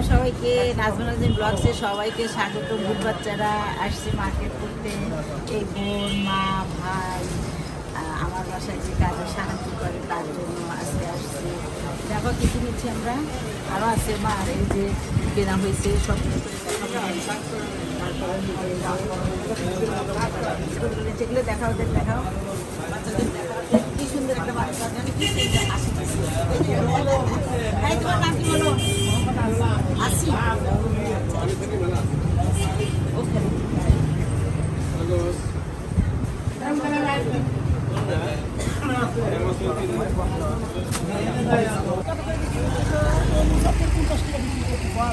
আসসালাম সবাইকে নাজমুল নাজিম ব্লগসে সবাইকে স্বাগত ভূত বাচ্চারা আসছে মার্কেট করতে এই বোন মা ভাই আমার বাসায় যে কাজে সাহায্য করে তার জন্য আজকে আসছে দেখো কিছু নিচ্ছি আমরা আরও আছে মা আর এই যে কেনা হয়েছে সব যেগুলো দেখাও দেখাও বাচ্চাদের দেখাও কি সুন্দর একটা বাচ্চা জানি কি সুন্দর হাসি দিচ্ছে। এই তোমার নাম কি বলো আসি ওখানে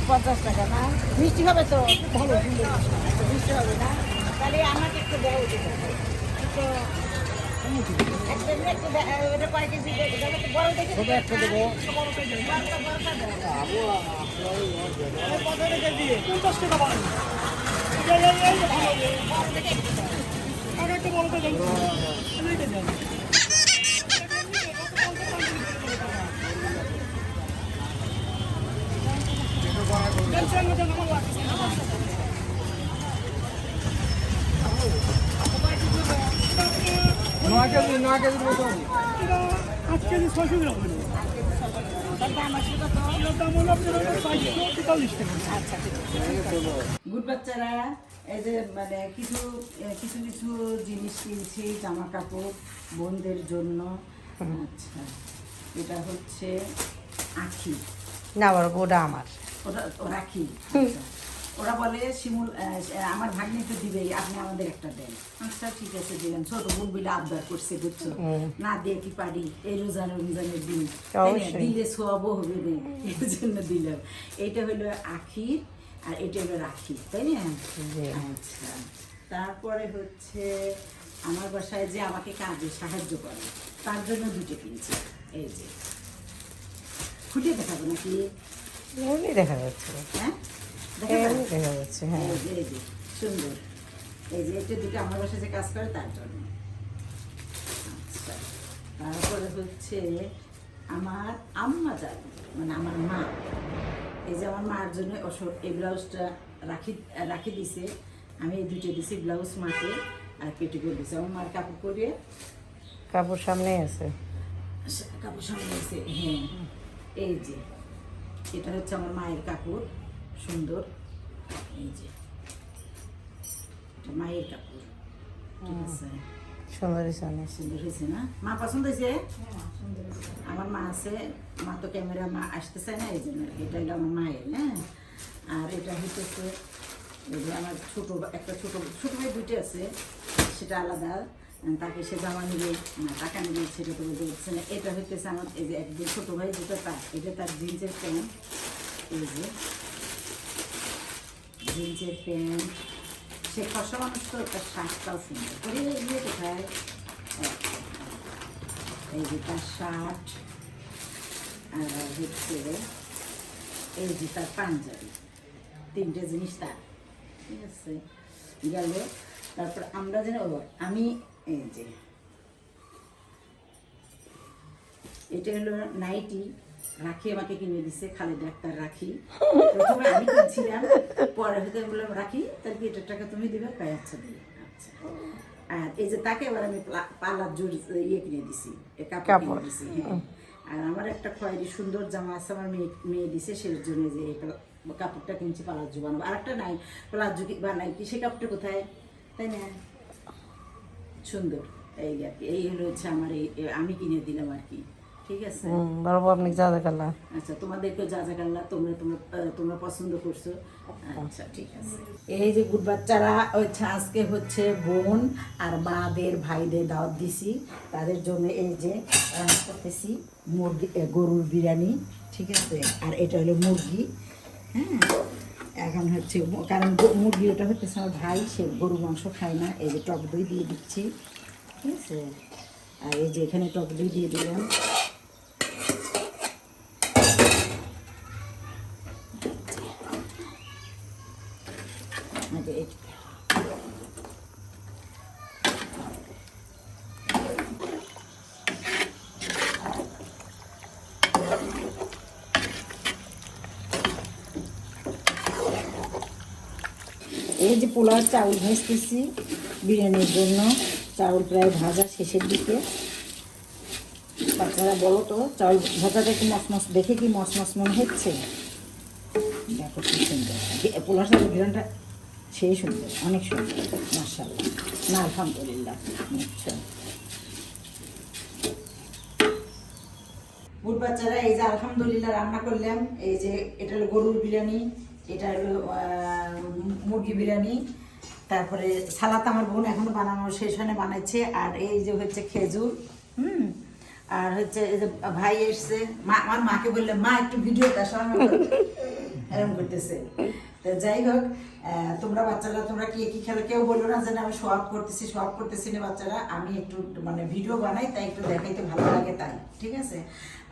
পঞ্চাশ টাকা না মিষ্টি হবে তো ভালো মিষ্টি হবে না তাহলে আমাকে একটু দেওয়া উচিত একটু একটা একটু দে- এটা কয় কেজি দেবো? দেবো তো বড় দেখে দেবো। বড়টা, বড়টা দেবো। নয় কেজি কেজির আট কেজি ছয়শো গ্রাম আচ্ছা গুড বাচ্চারা এই যে মানে কিছু কিছু কিছু জিনিস কিনছি জামা কাপড় বোনদের জন্য। আচ্ছা এটা হচ্ছে আখি। না বড় ওটা আমার। ওটা ও রাখি। ওরা বলে শিমুল আমার ভাগ্নি তো দিবেই আপনি আমাদের একটা দেন। আচ্ছা ঠিক আছে। দিলাম ছোট বোন বিলে আবদার করছে বুঝছ? না দিয়ে কি পারি এই রোজান রমজানের দিন। তাই না? অবশ্যই। দিলে সোয়াবও হবে না এই জন্য দিলাম। এইটা হলো আখি আর এটা হলো রাখি তাই না? আচ্ছা। তারপরে হচ্ছে আমার বাসায় যে আমাকে কাজে সাহায্য করে তার জন্য দুটো কিনছি। এই যে। খুঁটে দেখাবো নাকি? দেখা যাচ্ছে। হ্যাঁ? দেখা যাচ্ছে হ্যাঁ। যে, এই যে, সুন্দর। এই যে এটা দুটো আমার বাসায় যে কাজ করে তার জন্য। আচ্ছা তারপরে হচ্ছে আমার আম্মা যান মানে আমার মা। এই যে আমার মার জন্য অস- এই ব্লাউজটা রাখি রাখি দিছে। আমি এই দুটো দিছি ব্লাউজ মাকে আর পেটি করে দিছি। আমার মার কাপড় পরিয়ে কাপড় সামনেই আছে। কাপড় সামনে দিছে হ্যাঁ। এই যে এটা হচ্ছে আমার মায়ের কাপড়। সুন্দর। এই যে। এটা মায়ের কাপড় ঠিক আছে সুন্দরী হয়েছে না? মা পছন্দ হয়েছে? আমার মা আছে। মা তো ক্যামেরা মা আসতে চায় না এই জন্য এটা হলো আমার মায়ের হ্যাঁ? আর এটা হইতেছে এই যে আমার ছোট একটা ছোট ছোট ভাই দুইটা আছে সেটা আলাদা। তাকে সে জামা নিবে না টাকা নিবে সেটা তো বলতে না। এটা হইতেছে আমার এই যে একদিন ছোট ভাই যেটা তার এটা তার জিন্সের প্যান্ট। এই যে। জিন্সের প্যান্ট সে খসা মানুষ তো তার শার্টটাও সুন্দর করে এগুলো কোথায় এই যে তার শার্ট আর হচ্ছে এই যে তার পাঞ্জাবি তিনটে জিনিস তার ঠিক আছে গেল তারপর আমরা যেন আমি এই যে এটা হলো নাইটি রাখি আমাকে কিনে দিছে খালেদ ডাক্তার রাখি। প্রথমে আমি কিনছিলাম পরে আমি বললাম রাখি তাহলে কি এটার টাকা তুমি দিবে? তাই আচ্ছা দিই। আচ্ছা। আর এই যে তাকে এবার আমি পা- পার্লার জোর ইয়ে কিনে দিছি কাপড় কিনে দিছি হ্যাঁ। আর আমার একটা খয়েরি সুন্দর জামা আছে আমার মেয়ে মেয়ে দিছে সেই জন্য যে কাপড়টা কিনছি পালাজু বানাবো। আর একটা নাই পালাজু বানাই কি সে কাপড়টা কোথায়? তাই না? সুন্দর এই আর কি এই হলো হচ্ছে আমার এই আমি কিনে দিলাম আর কি। ঠিক আছে? বড় আপনি যা দেখালা আচ্ছা তোমাদেরকে যা যা তোমরা তোমরা তোমরা পছন্দ করছ। আচ্ছা ঠিক আছে। এই যে গুড বাচ্চারা আজকে হচ্ছে বোন আর মাদের ভাইদের দাওয়াত দিছি। তাদের জন্য এই যে রান্না করতেছি মুরগি গরুর বিরিয়ানি ঠিক আছে? আর এটা হলো মুরগি হ্যাঁ? এখন হচ্ছে কারণ মুরগি ওটা হচ্ছে আমার ভাই সে গরু মাংস খায় না। এই যে টক দই দিয়ে দিচ্ছি ঠিক আছে? আর এই যে এখানে টক দই দিয়ে দিলাম। আগে এই- যে পোলার চাউল ভেজতেছি, বিরিয়ানির জন্য। চাউল প্রায় ভাজা শেষের দিকে। বাচ্চারা বলো তো, চাউল ভাজাটা কি মসমস দেখে কি মসমস মনে হচ্ছে? দেখো কি সুন্দর। পোলার চাউল বিরিয়ানিটা সেই সুন্দর, অনেক সুন্দর মার্শাল্লাহ না, আলহামদুলিল্লাহ আচ্ছা বাচ্চারা, এই যে আলহামদুলিল্লাহ রান্না করলাম, এই যে এটা হলো গরুর বিরিয়ানি, এটা হলো মুরগি বিরিয়ানি, তারপরে সালাত আমার বোন এখনও বানানো শেষ হয়নি বানাচ্ছে আর এই যে হচ্ছে খেজুর, হুম, আর হচ্ছে এই যে ভাই এসছে, মা, আমার মাকে বললে মা, একটু ভিডিও দেখা এরকম করতেছে। যাই হোক তোমরা বাচ্চারা, তোমরা কি কি খেলো কেউ বলল না যে আমি সব করতেছি সব করতেছি না বাচ্চারা। আমি একটু মানে ভিডিও বানাই, তাই একটু দেখাইতে ভালো লাগে তাই, ঠিক আছে?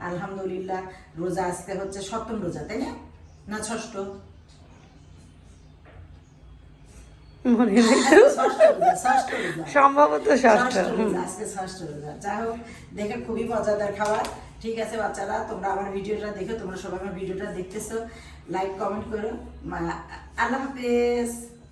আলহামদুলিল্লাহ, রোজা আসতে হচ্ছে সপ্তম রোজা, তাই না? না ষষ্ঠ? মনে নেই। তো। সম্ভবত ষষ্ঠ। আজকে ষষ্ঠ রোজা। যাই হোক দেখে খুবই মজাদার খাবার। ঠিক আছে বাচ্চারা, তোমরা আমার ভিডিওটা দেখো, তোমরা সবাই আমার ভিডিওটা দেখতেছো। লাইক কমেন্ট করো। আল্লাহ হাফেজ।